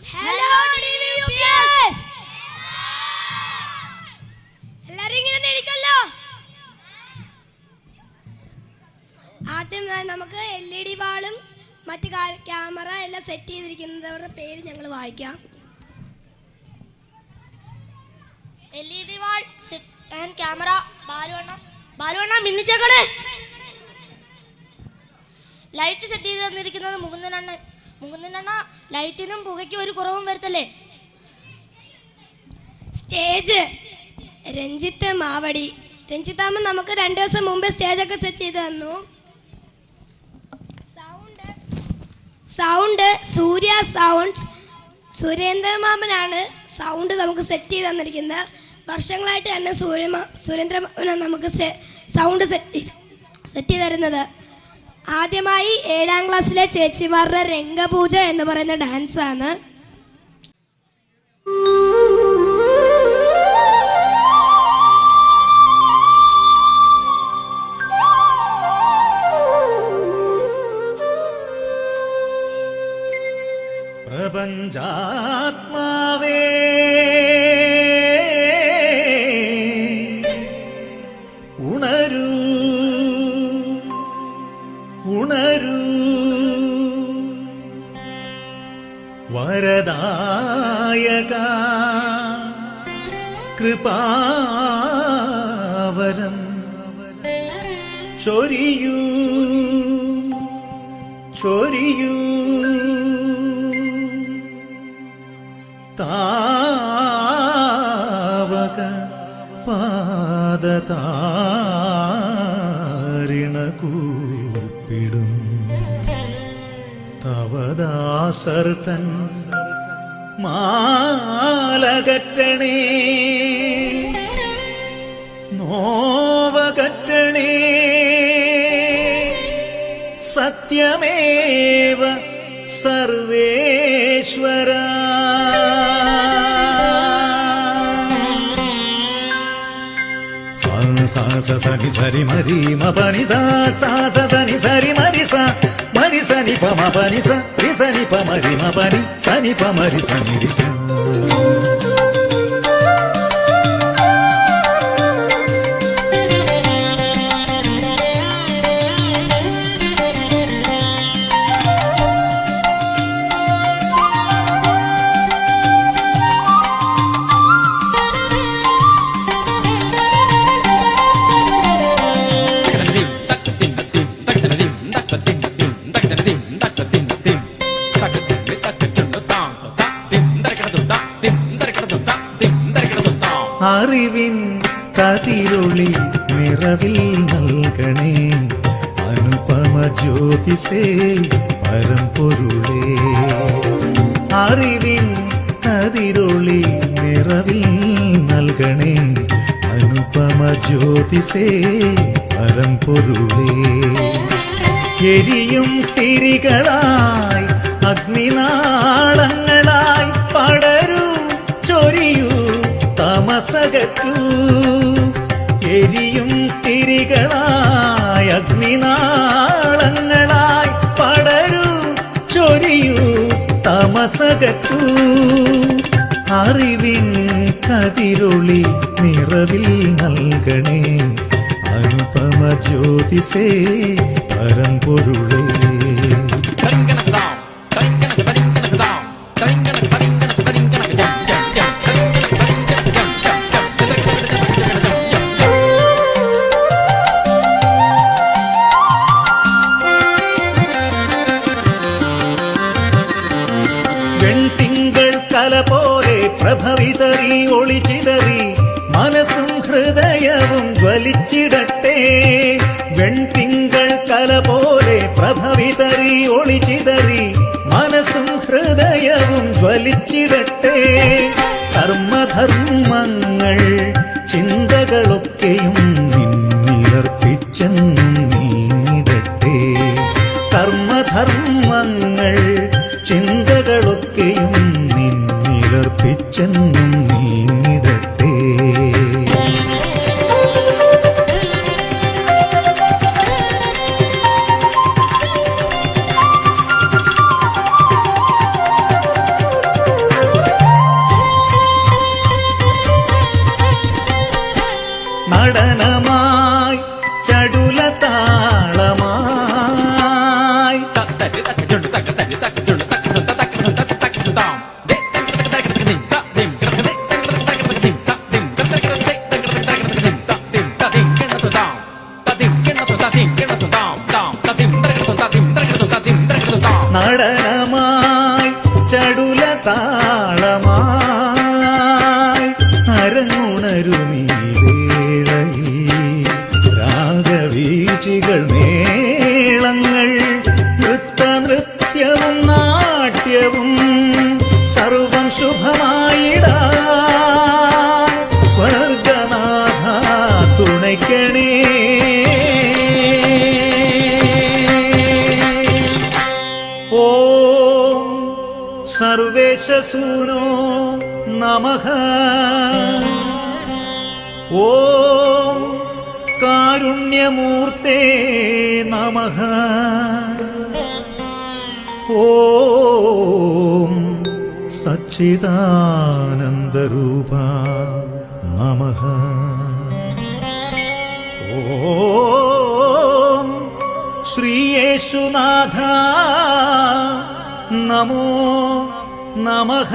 Hello. എല്ലാരും ഇങ്ങനെ ഇരിക്കല്ലോ ആദ്യം നമുക്ക് എൽ ഇ ഡി വാളും മറ്റു ക്യാമറ എല്ലാം സെറ്റ് ചെയ്തിരിക്കുന്നവരുടെ പേര് ഞങ്ങൾ വായിക്കാം. L E D wall and camera ബാലുവണ്ണ ബാലുവണ്ണ മിന്നിച്ചേക്കണേ ലൈറ്റ് സെറ്റ് ചെയ്ത് തന്നിരിക്കുന്നത് മുകുന്ദനണ്ണൻ മുകുന്ദനണ്ണ ലൈറ്റിനും പുകയ്ക്കും ഒരു കുറവും വരുത്തല്ലേ? സ്റ്റേജ്. രഞ്ജിത്ത് മാവടി. രഞ്ജിത്താമ്മ നമുക്ക് രണ്ടു ദിവസം മുമ്പ് സ്റ്റേജൊക്കെ സെറ്റ് ചെയ്ത് തന്നു. സൗണ്ട്. സൗണ്ട്. സൂര്യ സൗണ്ട്സ്. സുരേന്ദ്രമാമനാണ് സൗണ്ട് നമുക്ക് സെറ്റ് ചെയ്ത് തന്നിരിക്കുന്നത്. വർഷങ്ങളായിട്ട് തന്നെ സൂര്യമാ സുരേന്ദ്രമാമനാണ് നമുക്ക് സൗണ്ട് സെറ്റ് സെറ്റ് ചെയ്ത് തരുന്നത്. ആദ്യമായി ഏഴാം ക്ലാസ്സിലെ ചേച്ചിമാരുടെ രംഗപൂജ എന്ന് പറയുന്ന ഡാൻസ് ആണ് പ്രപഞ്ചാത്മാവേ വരദായക. കൃപാവരം ചൊരിയൂ ചൊരിയൂ. താവക പാദതാരിണ കൂപ്പിടും. തവദാസർത്തൻ മാലകറ്റണേ നോവകറ്റണേ സത്യമേവ സർവേശ്വര സാ സ സനി സരി മരി മ പനി സാ സാ സനി സരി മരി സാ పని సని పమ పని సని పమ రిమ పని సని పమ రి సని రి കതിരൊളി നിറവിൽ നൽകണേ. അനുപമ ജ്യോതിസേ പരമ്പൊരുളേ അറിവിൻ കതിരൊളി നിറവിൽ നൽകണേ. അനുപമ ജ്യോതിസേ പരമ്പൊരുളേ എരിയും തിരികളായി അഗ്നിനാളങ്ങളായി തമസകറ്റൂ എരിയും തിരികളായ അഗ്നിനാളങ്ങളായി പടരൂ ചൊരിയൂ തമസകറ്റൂ. അറിവിൻ കതിരൊളി നിറവിൽ നൽകണേ അനുപമ ജ്യോതിസേ പരമ്പൊരുളേ. വെൺതിങ്കൾ കല പോലെ പ്രഭവിതറി ഒളിച്ചിതറി മനസ്സും ഹൃദയവും ജ്വലിച്ചിടട്ടെ. വെൺതിങ്കൾ കല പോലെ പ്രഭവിതറി ഒളിച്ചിതറി മനസ്സും ഹൃദയവും ജ്വലിച്ചിടട്ടെ. കർമ്മധർമ്മങ്ങൾ நடனமா സർവേശസൂനോ നമ. ഓം കാരുണ്യമൂർത്തേ നമ. ഓം സച്ചിദാനന്ദരൂപ നമ. ഓം ശ്രീയേശുനാഥ നമോ. നമഃ